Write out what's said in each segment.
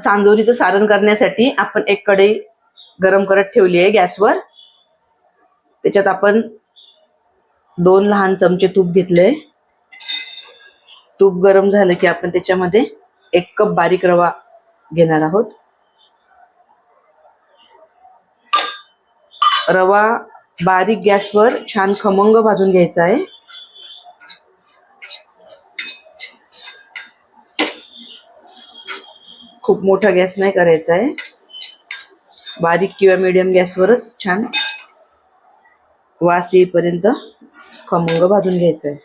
सांजोरीचं सारण करण्यासाठी आपण एक कढई गरम करत ठेवली आहे गॅसवर. त्याच्यात आपण दोन लहान चमचे तूप घेतले तूप गरम झालं की आपण त्याच्यामध्ये एक कप बारीक रवा घेणार आहोत. रवा बारीक गॅसवर छान खमंग भाजून घ्यायचा आहे. खूप मोठा गॅस नाही करायचा आहे. बारीक किंवा मिडियम गॅसवरच छान वास येईपर्यंत खमंग भाजून घ्यायचं आहे.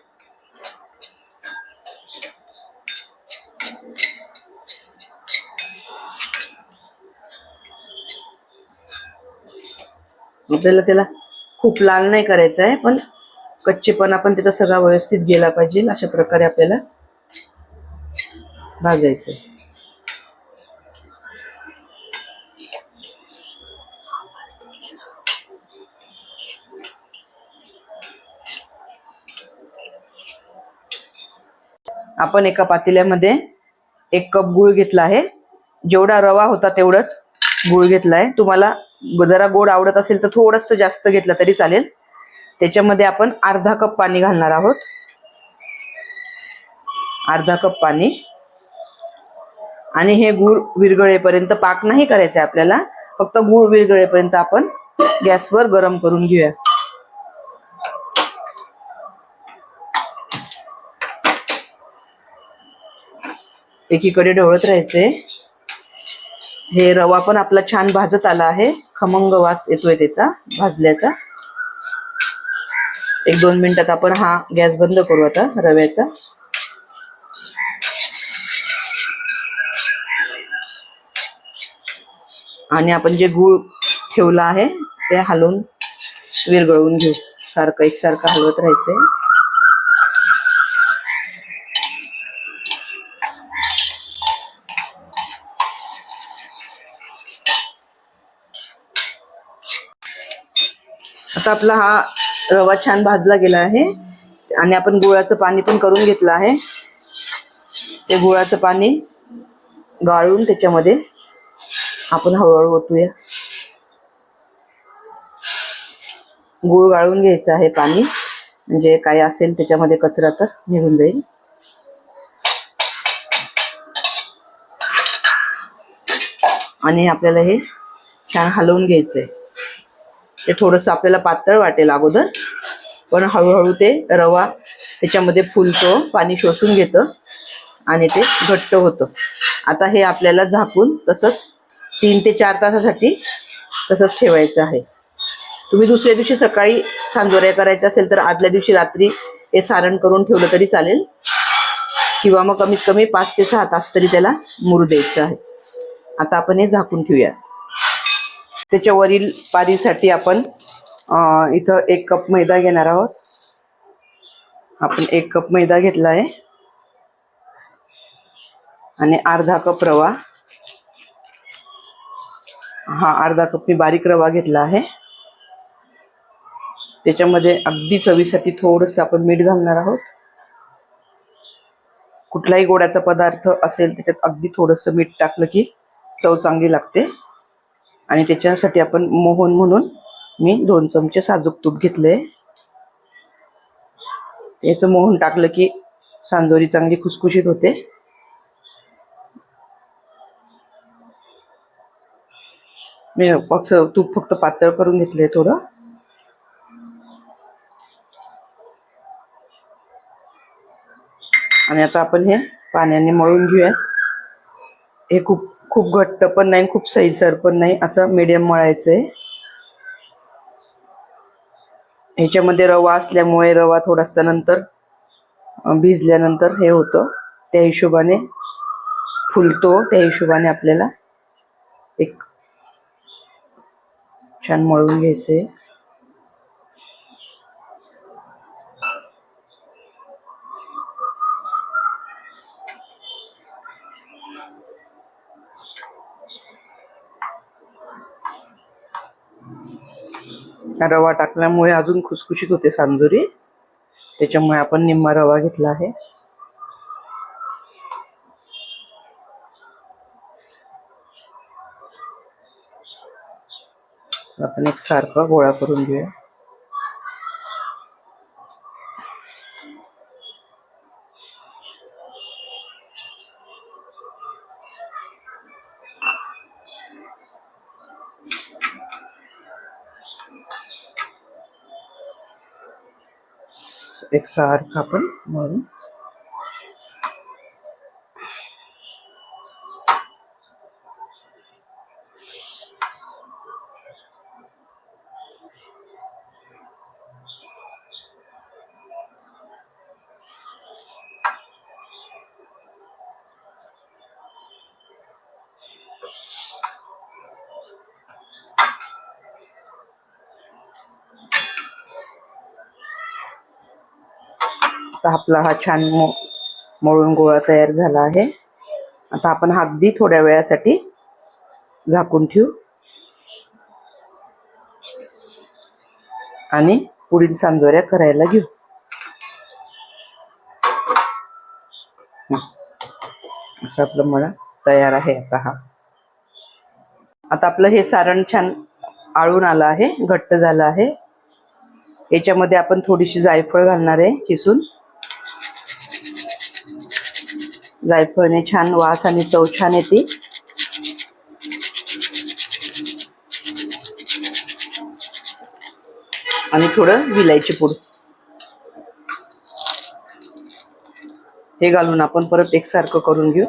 आपल्याला त्याला खूप लाल नाही करायचं आहे पण कच्चेपणा पण त्याचा सगळा व्यवस्थित गेला पाहिजे. अशा प्रकारे आपल्याला भाजायचं आहे. आपण एका पातेल्यामध्ये एक कप गूळ घेतला आहे. जेवढा रवा होता तेवढंच गूळ आहे. तुम्हाला जरा गोड आवडत असेल तर थोडंसं जास्त घेतलं तरी चालेल. त्याच्यामध्ये आपण अर्धा कप पाणी घालणार आहोत. अर्धा कप पाणी. आणि हे गूळ विरघळेपर्यंत पाक नाही करायचे आपल्याला. फक्त गूळ विरघळेपर्यंत आपण गॅसवर गरम करून घेऊया. एकीकडे ढवळत राहायचे. हे रवा पण आपला छान भाजत आला आहे. खमंग वास येतोय त्याचा भाजल्याचा. एक दोन मिनिटात आपण हा गॅस बंद करू आता रव्याचा. आणि आपण जे गूळ ठेवला आहे ते हलवून विरगळवून घेऊ. सारखं एकसारखं हलवत राहायचंय. आता आपला हा रवा छान भाजला गेला आहे. आणि आपण गुळाचं पाणी पण करून घेतलं आहे. ते गुळाचं पाणी गाळून त्याच्यामध्ये आपण हळूहळू ओतूया. गुळ गाळून घ्यायचं आहे पाणी. म्हणजे काय असेल त्याच्यामध्ये कचरा तर निघून जाईल. आणि आपल्याला हे छान हलवून घ्यायचंय. ते थोडंसं आपल्याला पातळ वाटेल अगोदर. पण हळूहळू ते रवा त्याच्यामध्ये फुलतो पाणी शोषून घेतं आणि ते घट्ट होतं. आता हे आपल्याला झाकून तसंच तीन ते चार तासासाठी तसंच ठेवायचं आहे. तुम्ही दुसऱ्या दिवशी सकाळी सांजोऱ्या करायच्या असेल तर आदल्या दिवशी रात्री हे सारण करून ठेवलं तरी चालेल. किंवा मग कमीत कमी पाच ते सहा तास तरी त्याला मुरू द्यायचं आहे. आता आपण हे झाकून ठेवूया त्याच्या वरील पारीसाठी आपण इथं एक कप मैदा घेणार आहोत. आपण एक कप मैदा घेतला आहे. आणि अर्धा कप रवा. हा अर्धा कप मी बारीक रवा घेतला आहे. त्याच्यामध्ये अगदी चवीसाठी थोडंसं आपण मीठ घालणार आहोत. कुठलाही गोड्याचा पदार्थ असेल त्याच्यात अगदी थोडंसं मीठ टाकलं की चव चांगली लागते. आणि त्याच्यासाठी आपण मोहन म्हणून मी दोन चमचे साजूक तूप घेतले. याचं मोहन टाकलं की सांदोरी चांगली खुसखुशीत होते. मी फक्त तूप फक्त पातळ करून घेतले थोडं. आणि आता आपण हे पाण्याने मळून घेऊया हे खूप खूप घट्ट पण नाही खूप सैलसर पण नाही असं मीडियम मळायचं आहे ह्याच्यामध्ये रवा असल्यामुळे रवा थोडासा नंतर भिजल्यानंतर हे होतं. त्या हिशोबाने फुलतो त्या हिशोबाने आपल्याला एक छान मळून घ्यायचे रवा टाकल्यामुळे अजून खुसखुशीत होते सांजुरी. त्याच्यामुळे आपण निम्मा रवा घेतला आहे. आपण एक सारखा गोळा करून घेऊया. एक सारखं आपण मळून आता आपला हा छान मो मळून गोळा तयार झाला आहे. आता आपण हा अगदी थोड्या वेळासाठी झाकून ठेवू. आणि पुढील सांजोऱ्या करायला घेऊ. असं आपलं मळा तयार आहे आता हा. आता आपलं हे सारण छान आळून आलं आहे घट्ट झालं आहे. याच्यामध्ये आपण थोडीशी जायफळ घालणार आहे किसून. जायफळने छान वास आणि चव छान येते. आणि थोडं विलायची पूड. हे घालून आपण परत एकसारखं करून घेऊ.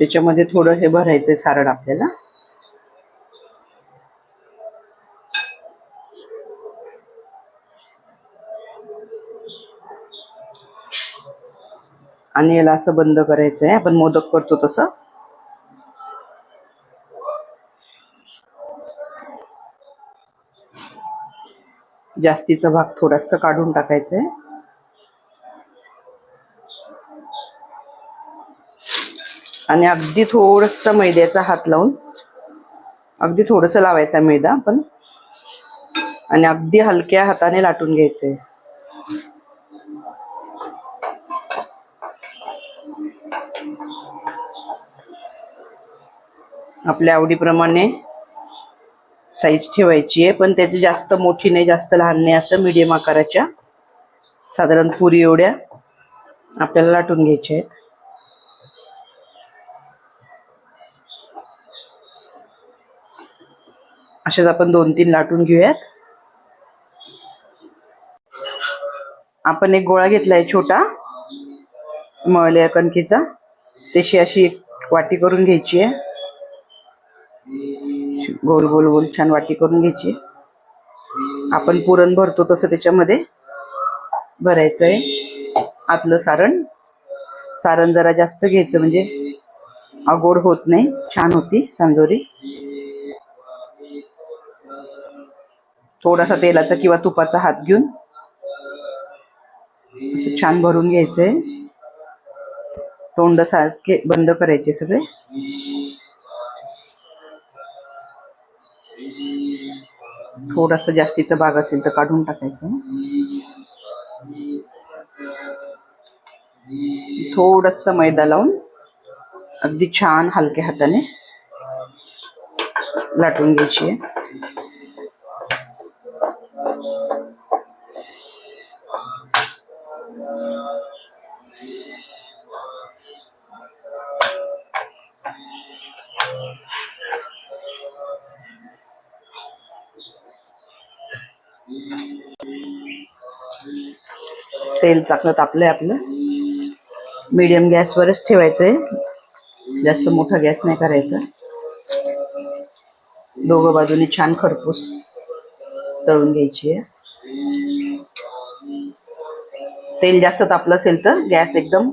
त्याच्यामध्ये थोडं हे भरायचंय सारण आपल्याला. आणि याला असं बंद करायचंय. आपण मोदक करतो तसं. जास्तीचा भाग थोडासा काढून टाकायचंय. आणि अगदी थोडस मैद्याचा हात लावून अगदी थोडस लावायचा मैदा आपण. आणि अगदी हलक्या हाताने लाटून घ्यायचंय आपल्या आवडीप्रमाणे साईज ठेवायची आहे पण त्याची जास्त मोठी नाही जास्त लहान नाही असं मीडियम आकाराच्या साधारण पुरी एवढ्या आपल्याला लाटून घ्यायच्या आहेत. अशाच आपण दोन तीन लाटून घेऊयात. आपण एक गोळा घेतलाय छोटा मळल्या कणकीचा. तशी अशी एक वाटी करून घ्यायची आहे. गोल गोल गोल छान वाटी करून घ्यायची आपण पुरण भरतो तसं त्याच्यामध्ये. भरायचं आहे आतलं सारण. सारण जरा जास्त घ्यायचं म्हणजे अगोड होत नाही. छान होती सांजोरी. थोडासा तेलाचा किंवा तुपाचा हात घेऊन असं छान भरून घ्यायचंय. तोंड सारखे बंद करायचे सगळे. थोडासा जास्तीचा भाग असेल तर काढून टाकायचं. थोडस मैदा लावून अगदी छान हलक्या हाताने लाटून घ्यायची आहे. तेल टाकलं तापलंय आपलं. मीडियम गॅसवरच ठेवायचंय. जास्त मोठा गॅस नाही करायचा. दोघं बाजूने छान खरपूस तळून घ्यायची आहे. तेल जास्त तापलं असेल तर गॅस एकदम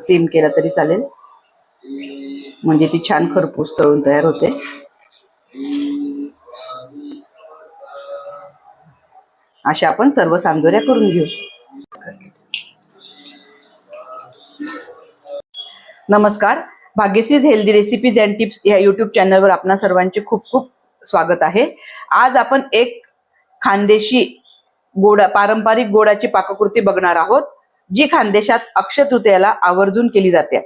सिम केला तरी चालेल. म्हणजे ती छान खरपूस तळून तयार होते. अशा आपण सर्व सांदोऱ्या करून घेऊ. नमस्कार. Bhagyashree's healthy recipes and tips या युट्यूब चॅनलवर आपणा सर्वांचे खूप खूप स्वागत आहे. आज आपण एक खानदेशी गोडा पारंपरिक गोडाची पाककृती बघणार आहोत जी खानदेशात अक्षतृतीयाला आवर्जून केली जाते.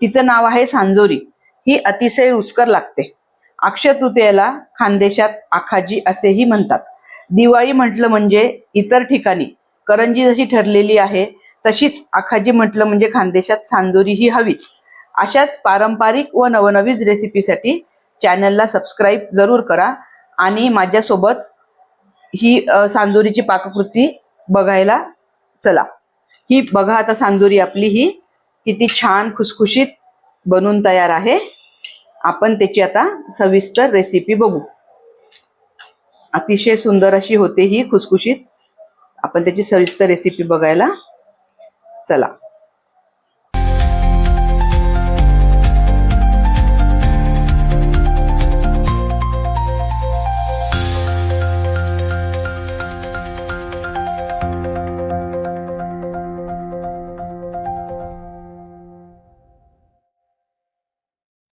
तिचं नाव आहे सांजोरी. ही अतिशय रुचकर लागते. अक्षतृतीयाला खानदेशात आखाजी असेही म्हणतात. दिवाळी म्हटलं म्हणजे इतर ठिकाणी. करंजी जशी ठरलेली आहे तशीच आखाजी म्हटलं म्हणजे खानदेशात सांजोरी ही हवीच. अशाच पारंपरिक व नवनवीन रेसिपीसाठी चॅनलला सबस्क्राईब जरूर करा आणि माझ्यासोबत ही सांजोरीची पाककृती बघायला चला. ही बघा आता सांजोरी आपली ही. किती छान खुसखुशीत बनून तयार आहे. आपण त्याची आता सविस्तर रेसिपी बघू. अतिशय सुंदर अशी होते ही खुसखुशीत. आपण त्याची सविस्तर रेसिपी बघायला चला.